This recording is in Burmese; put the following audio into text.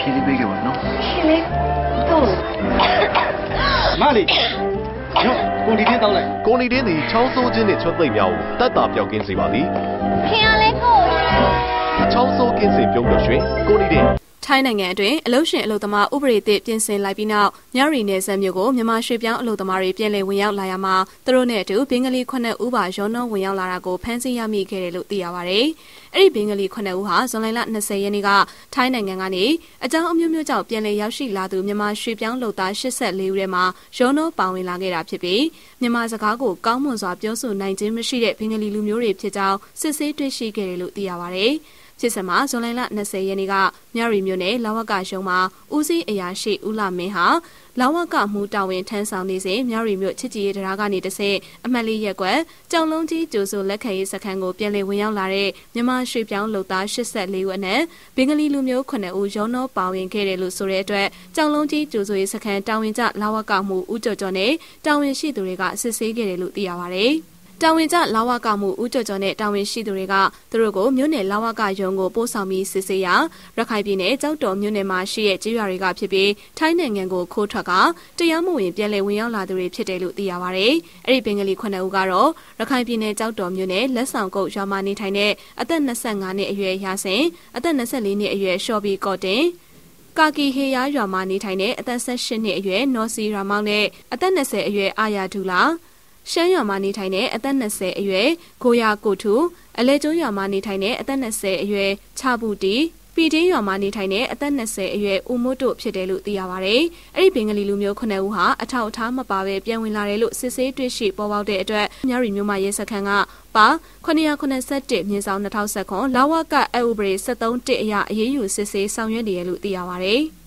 ဖြေလေးပေးခဲ့ပါနော်ရှင်လေးတို့မလေးညကိုဒီတင်းတောက်လိုက်ကိုနီတင်းသည်ချောင်းဆိုးခြင်းနှင့်ချွတ်သိမ့်များကိုတတ်တာပြောက်ကင်းစေပါသည်ခင်ရလဲကိုချောင်းဆိုးကင်းစေပြုံးလို့ရွှင်ကိုနီတင်း ထိုင်းနိုင်ငံအတွင်းအလုရှင်အလုသမားဥပဒေသစ်ပြင်ဆင်လိုက်ပြီးနောက်မြရီနယ်စပ်မြို့ကိုမြန်မာရွှေပြောင်းအလုသမားတွေပြည်လည်ဝင်ရောက်လာရမှာသူတို့နဲ့အတူဘင်္ဂလီ9ဦးပါရောနှောဝင်ရောက်လာတာကိုဖမ်းဆီးရမိခဲ့တယ်လို့သိရပါဗျ။အဲ့ဒီဘင်္ဂလီ9ဦးဟာဇွန်လ20ရက်နေ့ကထိုင်းနိုင်ငံကနေအကြောင်းအမျိုးမျိုးကြောင့်ပြည်လည်ရောက်ရှိလာသူမြန်မာရွှေပြောင်းလုပ်သား84ဦးထဲမှာရောနှောပါဝင်လာခဲ့တာဖြစ်ပြီးမြန်မာစကားကိုကောင်းမွန်စွာပြောဆိုနိုင်ခြင်းမရှိတဲ့ဘင်္ဂလီလူမျိုးတွေဖြစ်ကြောင်းစစ်ဆေးတွေ့ရှိခဲ့တယ်လို့သိရပါဗျ။ ဖြစ်စမှာဇွန်လ20ရက်နေ့ကမြရီမြို့နယ်လာဝကရုံးမှာဦးစီးအရာရှိဦးလာမင်းဟာလာဝကမှုတာဝန်ထမ်းဆောင်နေစဉ်မြရီမြို့ချစ်ကြည်ရေးတရားကနေတဆင့်အမှတ်လေးရက်ကွက်ကြောင်လုံးကြီးကျိုးစုလက်ခံရေးစခန်းကိုပြန်လည်ဝင်ရောက်လာတဲ့မြန်မာရွှေပြောင်းလုပ်သား84ဦးအနက်ဘင်္ဂလီလူမျိုး9ဦးရောနှောပါဝင်ခဲ့တယ်လို့ဆိုတဲ့အတွက်ကြောင်လုံးကြီးကျိုးစုရေးစခန်းတာဝန်ကျလာဝကမှုဦးကျော်ကျော်နဲ့တာဝန်ရှိသူတွေကစစ်ဆေးခဲ့တယ်လို့သိရပါဗျ။ တာဝန်ကျလာဝကမှုဦးကျော်ကျော်နဲ့တာဝန်ရှိသူတွေကသူတို့ကိုမြို့နယ်လာဝကရုံးကိုပို့ဆောင်ပြီးစစ်ဆေးရာရခိုင်ပြည်နယ်ကြောက်တော်မြို့နယ်မှာရှိတဲ့ကြေးရွာတွေကဖြစ်ပြီးထိုင်းနိုင်ငံကိုခိုးထွက်ကတရားမဝင်ပြည်လည်ဝင်ရောက်လာသူတွေဖြစ်တယ်လို့သိရပါဗျ။အဲ့ဒီဘင်္ဂလီ9ဦးကတော့ရခိုင်ပြည်နယ်ကြောက်တော်မြို့နယ်လက်ဆောင်ကုတ်ရွာမှာနေထိုင်တဲ့အသက်25နှစ်အရွယ်ရာစင်အသက်24နှစ်အရွယ်ရှော့ဘီကော့တင်ကာကီဟေယာရွာမှာနေထိုင်တဲ့အသက်18နှစ်အရွယ်နော်စီရာမောင်နဲ့အသက်20အရွယ်အာယာဒူလာ ရှမ်းရွာမှာနေထိုင်တဲ့အသက်20အရွယ်ကိုယာကိုထူအလဲကျိုးရွာမှာနေထိုင်တဲ့အသက်20အရွယ်ချဘူးတီပီတင်းရွာမှာနေထိုင်တဲ့အသက်20အရွယ်ဦးမိုးတို့ဖြစ်တယ်လို့သိရပါဗျ။အဲ့ဒီဘင်္ဂလီလူမျိုး9ဦးဟာအထောက်အထားမပါဘဲပြန်ဝင်လာတယ်လို့စစ်ဆေးတွေ့ရှိပေါ်ပေါက်တဲ့အတွက်မြရီမျိုးမရဲစခန်းကပါ981မြင်းဆောင်2019လာဝကအဥပဒေ73တစ်အရအရေးယူစစ်ဆေးဆောင်ရွက်နေရလို့သိရပါဗျ။